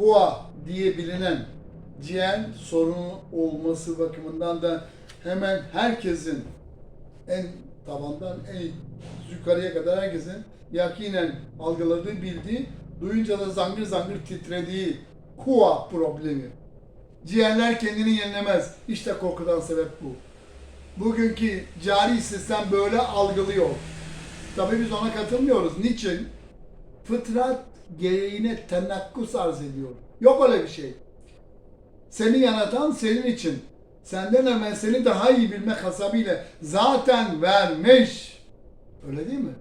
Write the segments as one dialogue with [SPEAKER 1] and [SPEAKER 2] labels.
[SPEAKER 1] KUA diye bilinen ciğer sorunu olması bakımından da hemen herkesin en tabandan en yukarıya kadar herkesin yakinen algıladığı, bildiği, duyunca da zangır zangır titrediği KUA problemi. Ciğerler kendini yenilemez. İşte korkudan sebep bu. Bugünkü cari sistem böyle algılıyor. Tabii biz ona katılmıyoruz. Niçin? Fıtrat gereğine tenakkus arz ediyor. Yok öyle bir şey. Seni yaratan senin için. Senden evvel seni daha iyi bilmek hasabıyla zaten vermiş. Öyle değil mi?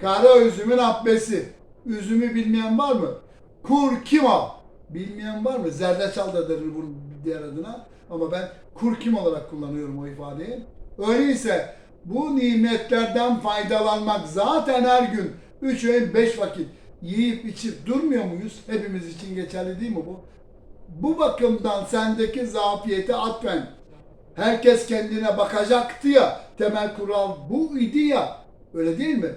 [SPEAKER 1] Kara üzümün abbesi. Üzümü bilmeyen var mı? Kurkima. Bilmeyen var mı? Zerdeçal da denir bunun diğer adına. Ama ben kurkim olarak kullanıyorum o ifadeyi. Öyleyse bu nimetlerden faydalanmak zaten her gün 3 öğün 5 vakit yiyip içip durmuyor muyuz? Hepimiz için geçerli değil mi bu? Bu bakımdan sendeki zafiyeti atfen. Herkes kendine bakacaktı ya. Temel kural bu idi ya. Öyle değil mi?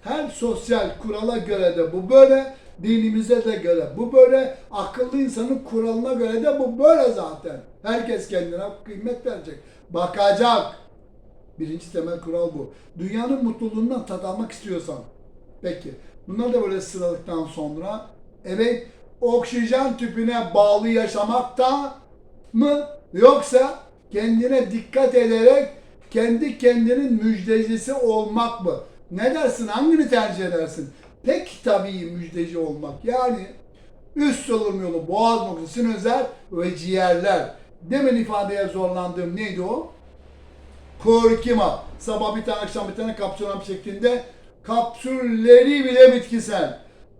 [SPEAKER 1] Her sosyal kurala göre de bu böyle. Dinimize de göre bu böyle. Akıllı insanın kuralına göre de bu böyle zaten. Herkes kendine kıymet verecek. Bakacak. Birinci temel kural bu. Dünyanın mutluluğundan tat almak istiyorsan. Peki. Bunları da böyle sıraladıktan sonra evet oksijen tüpüne bağlı yaşamakta mı yoksa kendine dikkat ederek kendi kendinin müjdecisi olmak mı? Ne dersin? Hangini tercih edersin? Pek tabii müjdeci olmak. Yani üst solunum yolu, boğaz noktası, sinüzler ve ciğerler. Demin ifadeye zorlandığım neydi o? Korkima. Sabah bir tane akşam bir tane kapsülam şeklinde kapsülleri bile bitkisel.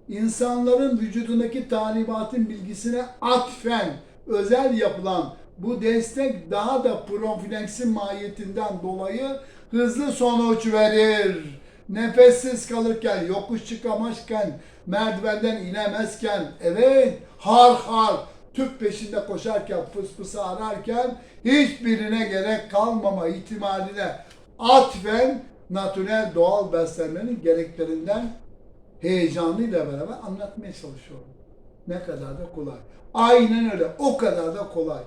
[SPEAKER 1] İnsanların vücudundaki talimatın bilgisine atfen özel yapılan bu destek daha da profilaksin mahiyetinden dolayı hızlı sonuç verir. Nefessiz kalırken, yokuş çıkamazken, merdivenden inemezken, evet har har tüp peşinde koşarken, fıs fısı ararken hiçbirine gerek kalmama ihtimaline atfen natürel doğal beslenmenin gereklerinden heyecanıyla beraber anlatmaya çalışıyorum. Ne kadar da kolay. Aynen öyle. O kadar da kolay.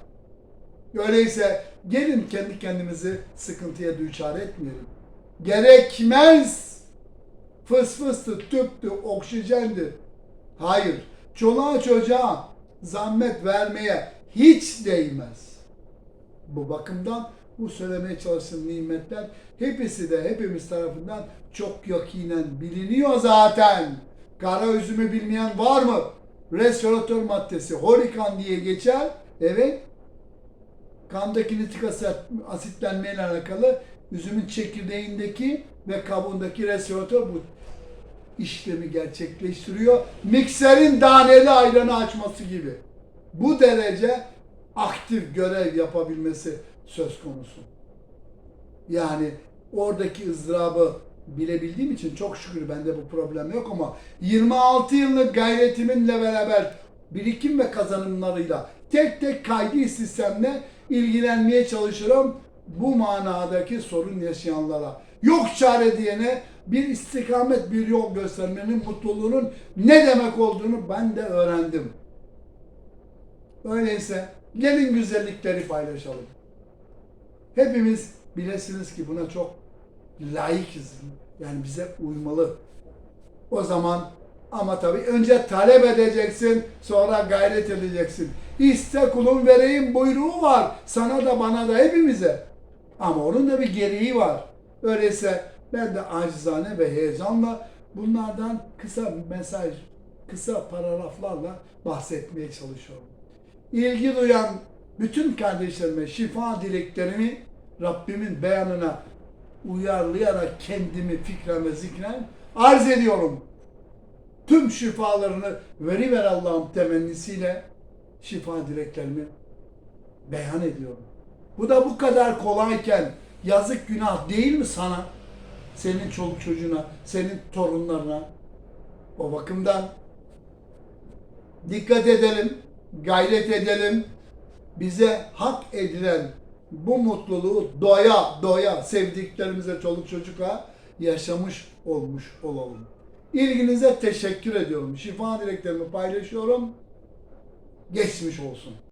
[SPEAKER 1] Öyleyse gelin kendi kendimizi sıkıntıya düçar etmeyelim. Gerekmez. Fıs fıstı, tüptü, oksijendi. Hayır. Çoluğa çocuğa zahmet vermeye hiç değmez. Bu bakımdan bu söylemeye çalıştığım nimetler hepsi de hepimiz tarafından çok yakinen biliniyor zaten. Kara üzümü bilmeyen var mı? Restoratör maddesi horikan diye geçer. Evet. Kandaki nitrik asit, asitlenmeyle alakalı üzümün çekirdeğindeki ve kabuğundaki restoratör bu işlemi gerçekleştiriyor. Mikserin daneli ayranı açması gibi. Bu derece aktif görev yapabilmesi söz konusu. Yani oradaki ızdırabı bilebildiğim için çok şükür bende bu problem yok ama 26 yıllık gayretiminle beraber birikim ve kazanımlarıyla tek tek kaydı sistemle ilgilenmeye çalışırım bu manadaki sorun yaşayanlara. Yok çare diyene bir istikamet bir yol göstermenin mutluluğunun ne demek olduğunu ben de öğrendim. Öyleyse gelin güzellikleri paylaşalım. Hepimiz bilesiniz ki buna çok layıkız. Yani bize uymalı. O zaman ama tabii önce talep edeceksin, sonra gayret edeceksin. İste kulun vereyim buyruğu var. Sana da bana da hepimize. Ama onun da bir gereği var. Öyleyse ben de acizane ve heyecanla bunlardan kısa mesaj, kısa paragraflarla bahsetmeye çalışıyorum. İlgi duyan bütün kardeşlerime şifa dileklerimi Rabbimin beyanına uyarlayarak kendimi fikren ve zikren arz ediyorum. Tüm şifalarını veriver Allah'ım temennisiyle şifa dileklerimi beyan ediyorum. Bu da bu kadar kolayken yazık günah değil mi sana? Senin çoluk çocuğuna, senin torunlarına. O bakımdan dikkat edelim, gayret edelim. Bize hak edilen bu mutluluğu doya doya sevdiklerimize, çoluk çocuğa yaşamış olmuş olalım. İlginize teşekkür ediyorum. Şifa dileklerimi paylaşıyorum. geçmiş olsun.